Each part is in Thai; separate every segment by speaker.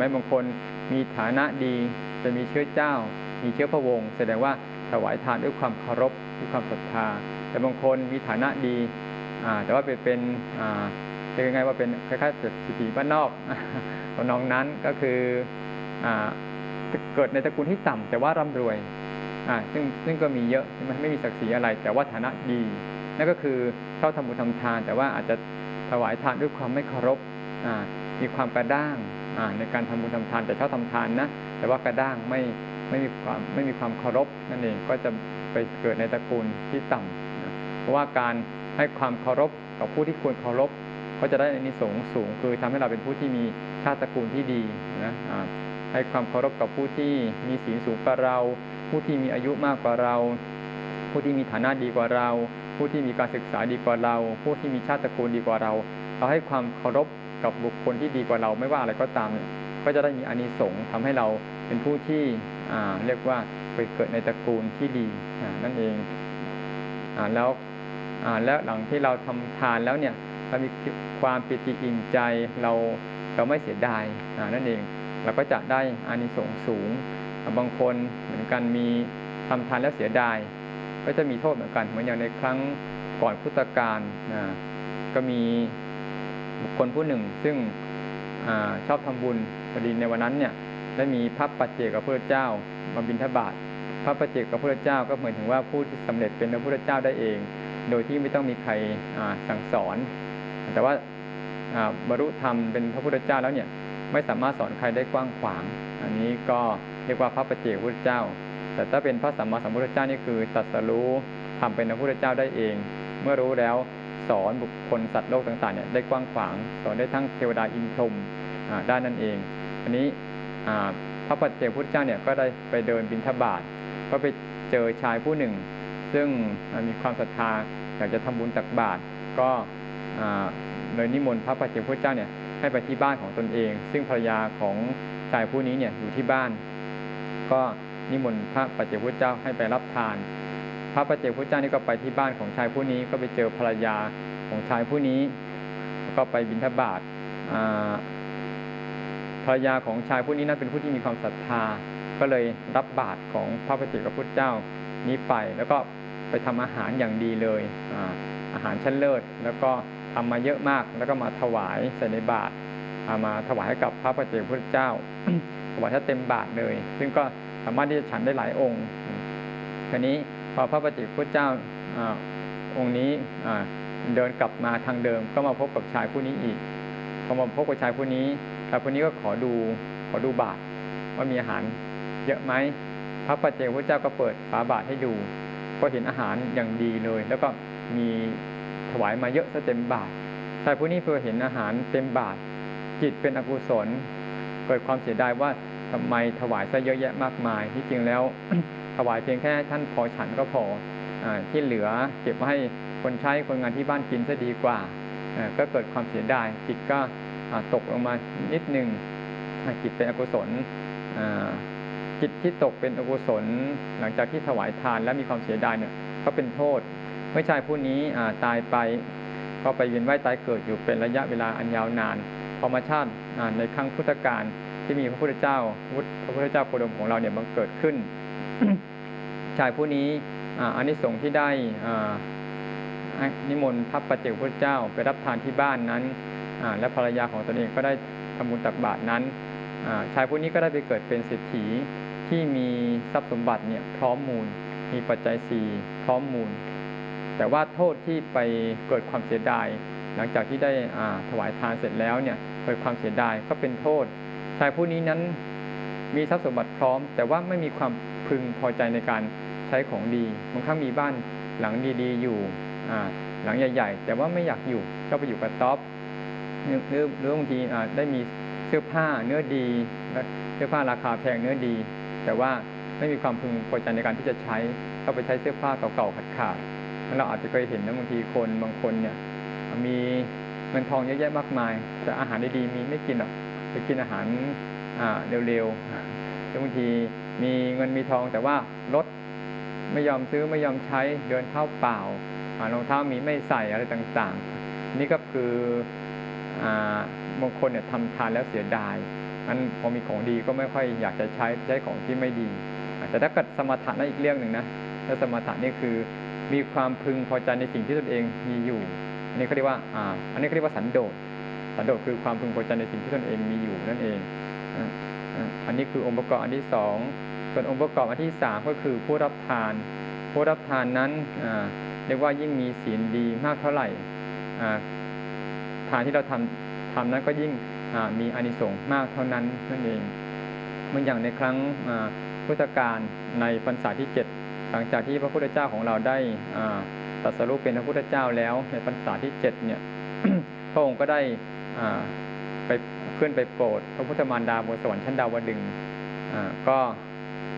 Speaker 1: ไหมบางคนมีฐานะดีจะมีเชื้อเจ้า มีเชื้อพระวงศ์แสดงว่าถวายทานด้วยความเคารพด้วยความศรัทธา แต่บางคนมีฐานะดีแต่ว่าเป็นเป็นเป็นยังไงว่าเป็นคล้ายๆเศรษฐีบ้านนอกขอน้องนั้นก็คือเกิดในตระกูลที่ต่ำแต่ว่าร่ำรวยซึ่งซึ่งก็มีเยอะมันไม่มีศักดิ์ศรีอะไร แต่ว่าฐานะดี นั่นก็คือเข้าทำบุญทำทาน แต่ว่าอาจจะถวายทานด้วยความไม่เคารพมีความกระด้าง ในการทำบุญทำทาน แต่ชอบทำทานนะ แต่ว่ากระด้างไม่ไม่มีความไม่มีความเคารพนั่นเองก็จะไปเกิดในตระกูลที่ต่ำนะเพราะว่าการให้ความเคารพกับผู้ที่ควรเคารพ ก็จะได้ในนิสงสูง คือทำให้เราเป็นผู้ที่มีชาติตระกูลที่ดีนะให้ความเคารพกับผู้ที่มีศีลสูงกว่าเรา ผู้ที่มีอายุมากกว่าเรา ผู้ที่มีฐานะดีกว่าเรา ผู้ที่มีการศึกษาดีกว่าเรา ผู้ที่มีชาติตระกูลดีกว่าเรา เราให้ความเคารพ กับบุคคลที่ดีกว่าเราไม่ว่าอะไรก็ตาม ก็จะได้มีอานิสงส์ทำให้เราเป็นผู้ที่เรียกว่าไปเกิดในตระกูลที่ดีนั่นเองอแล้วแล้วหลังที่เราทำทานแล้วเนี่ยเรามีความปิติอิ่มใจเราเราไม่เสียดายนั่นเอง เราก็จะได้อานิสงส์สูง บางคนเหมือนกันมีทำทานแล้วเสียดาย ก็จะมีโทษเหมือนกันเหมือนอย่างในครั้งก่อนพุทธกาลก็มี บุคคลผู้หนึ่ง ซึ่งอชอบทำบุญพอดีในวันนั้นเนี่ยได้มีพระปัจเจกพระพุทธเจ้ามาบิณฑบาตพระปัจเจกพระพุทธเจ้าก็เหมือนถึงว่าผู้ที่สำเร็จเป็นพระพุทธเจ้าได้เอง โดยที่ไม่ต้องมีใครสั่งสอน แต่ว่าบรรลุธรรมเป็นพระพุทธเจ้าแล้วเนี่ยไม่สามารถสอนใครได้กว้างขวาง อันนี้ก็เรียกว่าพระปัจเจกพุทธเจ้า แต่ถ้าเป็นพระสัมมาสัมพุทธเจ้านี่คือตัดสรู้ทำเป็นพระพุทธเจ้าได้เอง เมื่อรู้แล้ว สอนบุคคลสัตว์โลกต่างๆเนี่ยได้กว้างขวาง สอนได้ทั้งเทวดาอินทรมได้นั่นเอง อันนี้พระปัจเจกพุทธเจ้าเนี่ยก็ได้ไปเดินบิณฑบาตก็ไปเจอชายผู้หนึ่ง ซึ่งมีความศรัทธาอยากจะทำบุญตักบาตรก็เลยนิมนต์พระปัจเจกพุทธเจ้าเนี่ยให้ไปที่บ้านของตนเอง ซึ่งภรรยาของชายผู้นี้เนี่ยอยู่ที่บ้าน ก็นิมนต์พระปัจเจกพุทธเจ้าให้ไปรับทาน พระปัจเจกพุทธเจ้านี่ก็ไปที่บ้านของชายผู้นี้ก็ไปเจอภรรยาของชายผู้นี้ ก็ไปบิณฑบาตภรรยาของชายผู้นี้นั้นเป็นผู้ที่มีความศรัทธา ก็เลยรับบาตรของพระปัจเจกพุทธเจ้านี้ไป แล้วก็ไปทำอาหารอย่างดีเลยอาหารชั้นเลิศ แล้วก็ทำมาเยอะมาก แล้วก็มาถวายใส่ในบาตรมาถวายให้กับพระปัจเจกพุทธเจ้าถวายถ้าเต็มบาตรเลย ซึ่งก็สามารถที่จะฉันได้หลายองค์ทีนี้ พอพระปัจเจกพุทธเจ้าอองค์นี้เดินกลับมาทางเดิม ก็มาพบกับชายผู้นี้อีกพอมาพบกับชายผู้นี้ชายผู้นี้ก็ขอดูขอดูบาตรว่ามีอาหารเยอะไหมพระปัจเจกพุทธเจ้าก็เปิดฝาบาตรให้ดูก็เห็นอาหารอย่างดีเลย แล้วก็มีถวายมาเยอะซะเต็มบาทชายผู้นี้พอเห็นอาหารเต็มบาทจิตเป็นอกุศล เกิดความเสียดายว่า ทำไมถวายซะเยอะแยะมากมาย ที่จริงแล้วถวายเพียงแค่ท่านพอฉันก็พออที่เหลือเก็บให้คนใช้คนงานที่บ้านกินซะดีกว่า ก็เกิดความเสียดายจิตก็ตกลงมานิดหนึ่งจิตเป็นอกุศลจิตที่ตกเป็นอกุศล หลังจากที่ถวายทานและมีความเสียดายเนี่ยก็เป็นโทษเมื่อชายผู้นี้ตายไปก็ไปเวียนว่ายตายเกิดอยู่เป็นระยะเวลาอันยาวนานพอมาชาติในครั้งพุทธกาล ที่มีพระพุทธเจ้าพระพุทธเจ้าโคดมของเราเนี่ยบังเกิดขึ้น ชายผู้นี้อานิสงส์ที่ได้นิมนต์พระปัจเจกพุทธเจ้าไปรับทานที่บ้านนั้นและภรรยาของตนเองก็ได้ทำบุญตักบาตรนั้นชายผู้นี้ก็ได้ไปเกิดเป็นเศรษฐีที่มีทรัพย์สมบัติเนี่ยพร้อมมูล มีปัจจัยสี่พร้อมมูล แต่ว่าโทษที่ไปเกิดความเสียดาย หลังจากที่ได้ถวายทานเสร็จแล้วเนี่ยเกิดความเสียดายก็เป็นโทษ ชายผู้นี้นั้นมีทรัพย์สมบัติพร้อม แต่ว่าไม่มีความพึงพอใจในการใช้ของดีบางครั้งมีบ้านหลังดีๆ อยู่หลังใหญ่ ๆ แต่ว่าไม่อยากอยู่ก็ไปอยู่กับท็อปหรือหรือบางทีได้มีเสื้อผ้าเนื้อดีเสื้อผ้าราคาแพงเนื้อดี แต่ว่าไม่มีความพึงพอใจในการที่จะใช้ก็ไปใช้เสื้อผ้าเก่าๆขาดๆเราอาจจะเคยเห็นนะบางทีคนบางคนเนี่ย มีเงินทองเยอะแยะมากมาย แต่อาหารดีๆมีไม่กินหรอก ไปกินอาหารเร็วๆบางทีมีเงินมีทองแต่ว่ารถไม่ยอมซื้อไม่ยอมใช้เดินเท้าเปล่ารองเท้ามีไม่ใส่อะไรต่างๆ นี่ก็คือบางคนเนี่ยทำทานแล้วเสียดายงั้นพอมีของดีก็ไม่ค่อยอยากจะใช้ใช้ของที่ไม่ดีแต่ถ้าเกิดสมถะนั่นอีกเรื่องหนึ่งนะถ้าสมถะนี่คือมีความพึงพอใจในสิ่งที่ตนเองมีอยู่ อันนี้เขาเรียกว่าอ่าอันนี้เขาเรียกว่าสันโดษ สันโดษคือความพึงพอใจในสิ่งที่ตนเองมีอยู่นั่นเองอันนี้คือองค์ประกอบอันที่สองส่วนองค์ประกอบอันที่สามก็คือผู้รับทาน ผู้รับทานนั้นเรียกว่ายิ่งมีศีลดีมากเท่าไหร่ทานที่เราทำทำนั้นก็ยิ่งมีอานิสงส์มากเท่านั้นนั่นเองเหมือนอย่างในครั้งพุทธกาลในพรรษาที่เจ็ดหลังจากที่พระพุทธเจ้าของเราได้ตรัสรู้เป็นพระพุทธเจ้าแล้วในพรรษาที่เจ็ดเนี่ย พระองค์ก็ได้ไปขึ้นไปโปรด พระพุทธมารดาบนสวรรค์ชั้นดาวดึงก็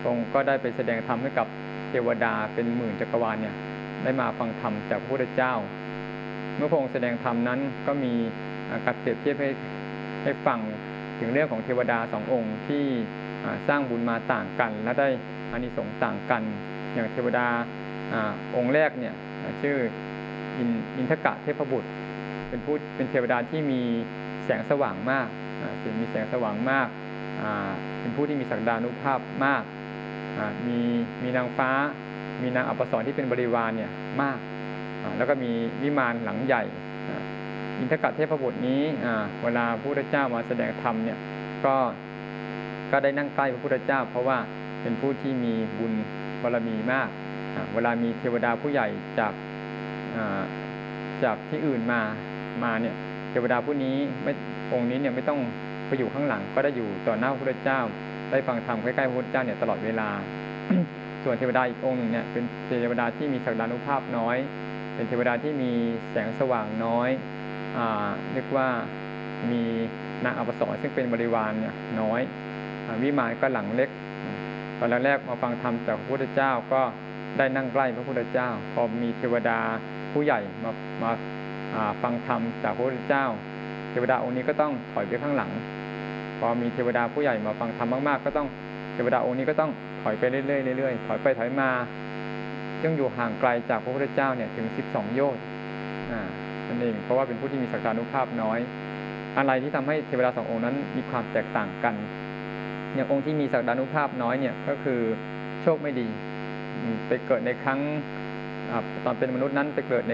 Speaker 1: พระองค์ก็ได้ไปแสดงธรรมให้กับเทวดาเป็นหมื่นจักรวาลเนี่ยได้มาฟังธรรมจากพระพุทธเจ้า เมื่อพระองค์แสดงธรรมนั้นก็มีการเปรียบเทียบให้ให้ฟังถึงเรื่องของเทวดาสององค์ที่สร้างบุญมาต่างกัน และได้อานิสงส์ต่างกัน อย่างเทวดาอองค์แรกเนี่ยชื่ออินอินทกะเทพบุตร เป็นผู้เป็นเทวดาที่มีแสงสว่างมากมีแสงสว่างมาก เป็นผู้ที่มีศักดานุภาพมาก มีมีนางฟ้า มีนางอัปสรที่เป็นบริวารเนี่ยมาก แล้วก็มีวิมานหลังใหญ่ อินทกะเทพบุตรนี้เวลาพระพุทธเจ้ามาแสดงธรรมเนี่ย ก็ก็ได้นั่งใกล้พระพุทธเจ้า เพราะว่าเป็นผู้ที่มีบุญบารมีมาก เวลามีเทวดาผู้ใหญ่จากจากที่อื่นมา มาเนี่ยเทวดาผู้นี้ไม่องค์นี้เนี่ยไม่ต้องไปอยู่ข้างหลังก็ได้อยู่ต่อหน้าพระพุทธเจ้า ได้ฟังธรรมใกล้ๆพระพุทธเจ้าเนี่ยตลอดเวลา ส่วนเทวดาอีกองค์หนึ่งเนี่ยเป็นเทวดาที่มีศักดานุภาพน้อย เป็นเทวดาที่มีแสงสว่างน้อยอ่าเรียกว่ามีนางอัปสรซึ่งเป็นบริวารเนี่ยน้อยวิมานก็หลังเล็ก ตอนแรกมาฟังธรรมจากพระพุทธเจ้าก็ได้นั่งใกล้พระพุทธเจ้า พอมีเทวดาผู้ใหญ่มามา ฟังธรรมจากพระพุทธเจ้า เทวดาองค์นี้ก็ต้องถอยไปข้างหลัง พอมีเทวดาผู้ใหญ่มาฟังธรรมมากๆ ก็ต้องเทวดาองค์นี้ก็ต้องถอยไปเรื่อยๆเรื่อยๆถอยไปถอยมายังอยู่ห่างไกลจากพระพุทธเจ้าเนี่ยถึงสิบสองโยชน์นั่นเองเพราะว่าเป็นผู้ที่มีศักดานุภาพน้อย อะไรที่ทำให้เทวดาสององค์นั้นมีความแตกต่างกันอย่างองค์ที่มีศักดานุภาพน้อยเนี่ยก็คือโชคไม่ดีไปเกิดในครั้งตอนเป็นมนุษย์นั้นไปเกิดใน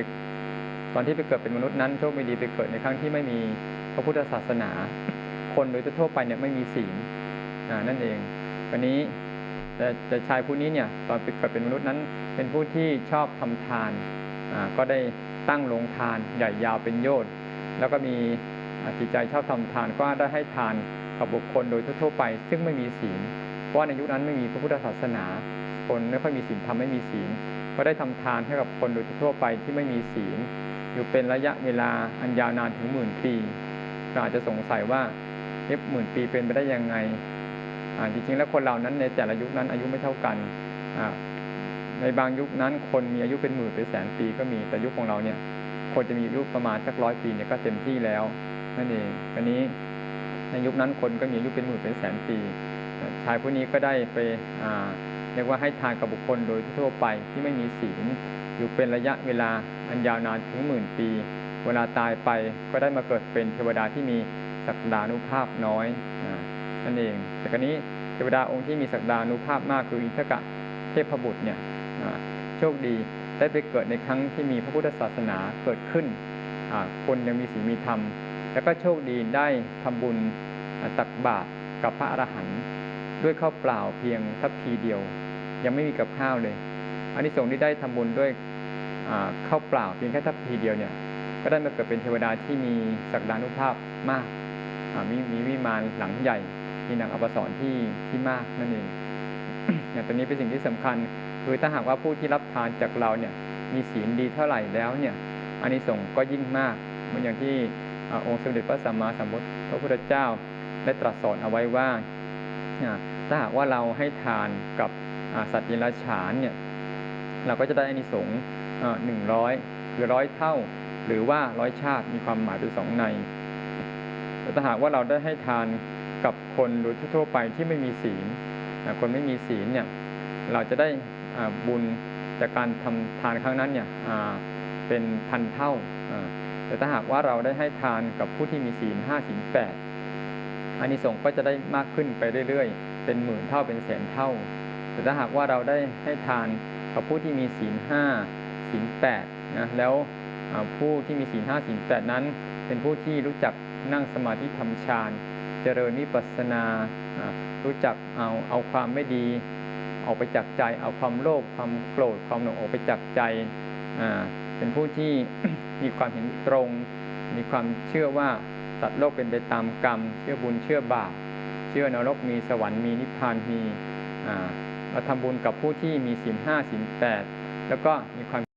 Speaker 1: ตอนที่ไปเกิดเป็นมนุษย์นั้นโชคไม่ดีไปเกิดในครั้งที่ไม่มีพระพุทธศาสนา คนโดยทั่วไปเนี่ยไม่มีศีลนั่นเองวันนี้แต่แต่ชายผู้นี้เนี่ยตอนไปเกิดเป็นมนุษย์นั้น เป็นผู้ที่ชอบทำทานก็ได้ตั้งลงทานใหญ่ยาวเป็นโยชน์แล้วก็มีจิตใจชอบทำทานก็ได้ให้ทานกับบุคคลโดยทั่วไป ซึ่งไม่มีศีล เพราะในยุคนั้นไม่มีพระพุทธศาสนา คนไม่ค่อยมีศีลทำไม่มีศีล ก็ได้ทำทานให้กับคนโดยทั่วไปที่ไม่มีศีล อยู่เป็นระยะเวลาอันยาวนานถึงหมื่นปีเราอาจจะสงสัยว่าเอฟหมื่นปีเป็นไปได้ยังไงจริงๆแล้วคนเรานั้นในแต่ละยุคนั้นอายุไม่เท่ากันในบางยุคนั้นคนมีอายุเป็นหมื่นเป็นแสนปีก็มีแต่ยุคของเราเนี่ย คนจะมีอายุประมาณสักร้อยปีเนี่ยก็เต็มที่แล้วนั่นเองอันนี้ในยุคนั้นคนก็มีอายุเป็นหมื่นเป็นแสนปีชายผู้นี้ก็ได้ไปเรียกว่าให้ทานกับบุคคลโดยทั่วไปที่ไม่มีศีล อยู่เป็นระยะเวลาอันยาวนานถึงหมื่นปี เวลาตายไปก็ได้มาเกิดเป็นเทวดาที่มีศักดานุภาพน้อยนั่นเอง แต่กรณีเทวดาองค์ที่มีศักดานุภาพมากคืออินทกะเทพบุตรเนี่ยโชคดีได้ไปเกิดในครั้งที่มีพระพุทธศาสนาเกิดขึ้น คนยังมีศีลมีธรรม แล้วก็โชคดีได้ทำบุญตักบาตรกับพระอรหันต์ด้วยข้าวเปล่าเพียงทัพพีเดียว ยังไม่มีกับข้าวเลยอันนี้ส่งที่ได้ทำบุญด้วย ข้าเปล่าเพียงแค่ทัพพีเดียวเนี่ย ก็ได้มาเกิดเป็นเทวดาที่มีศักดานุภาพมากมีมีวิมานหลังใหญ่ มีนางอภสรที่ที่มากนั่นเองอย่างตัวนี้เป็นสิ่งที่สำคัญ คือถ้าหากว่าผู้ที่รับทานจากเราเนี่ย มีศีลดีเท่าไหร่แล้วเนี่ยอันนี้ส่งก็ยิ่งมากเหมือนอย่างที่องค์สมเด็จพระสัมมาสัมพุทธพระพุทธเจ้าได้ตรัสสอนเอาไว้ว่าถ้าหากว่าเราให้ทานกับสัตว์ยินรฉานเนี่ย เราก็จะได้อานิสงส์ หนึ่งร้อยคือร้อยเท่า หรือว่าร้อยชาติมีความหมายเป็นสองในแต่ถ้าหากว่าเราได้ให้ทานกับคนโดยทั่วไปที่ไม่มีศีลคนไม่มีศีลเนี่ยเราจะได้บุญจากการทำทานครั้งนั้นเนี่ยเป็นพันเท่า แต่ถ้าหากว่าเราได้ให้ทานกับผู้ที่มีศีลห้าศีลแปดอานิสงส์ก็จะได้มากขึ้นไปเรื่อยๆ เป็นหมื่นเท่าเป็นแสนเท่า แต่ถ้าหากว่าเราได้ให้ทานกับผู้ที่มีศีลห้า ศีลแปดนะแล้วผู้ที่มีศีลห้าศีลแปดนั้น เป็นผู้ที่รู้จักนั่งสมาธิทำฌานเจริญวิปัสสนาอ่ารู้จักเอาเอาความไม่ดีออกไปจากใจ เอาความโลภความโกรธความหลงออกไปจากใจอ่าเป็นผู้ที่มีความเห็นตรง มีความเชื่อว่าสัตว์โลกเป็นไปตามกรรม เชื่อบุญเชื่อบาป เชื่อนรกมีสวรรค์มีนิพพานมีอ่าเราทำบุญกับผู้ที่มีศีลห้าศีลแปดแล้วก็มีความ